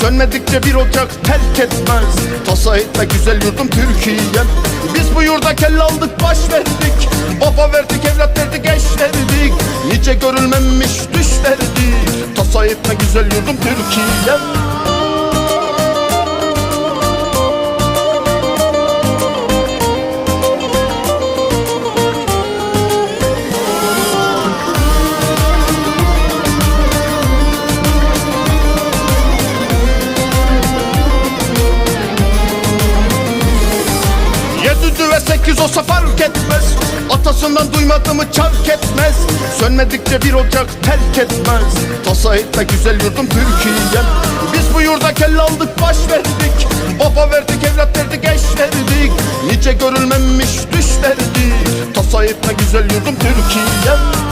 Sönmedikçe bir ocak terk etmez. Tasa etme güzel yurdum Türkiye'm Biz bu yurda kelle aldık baş verdik. Baba verdik evlat verdik eş verdik. Nice görülmemiş düş verdik Tasa etme güzel yurdum Türkiye'm sekiz olsa fark etmez. Atasından duymadığımı çark etmez. Sönmedikçe bir ocak terk etmez. Tasa etme güzel yurdum Türkiye'm Biz bu yurda kelle aldık baş verdik. Baba verdik evlat verdik eş verdik. Nice görülmemiş düş verdik Tasa etme güzel yurdum Türkiye'm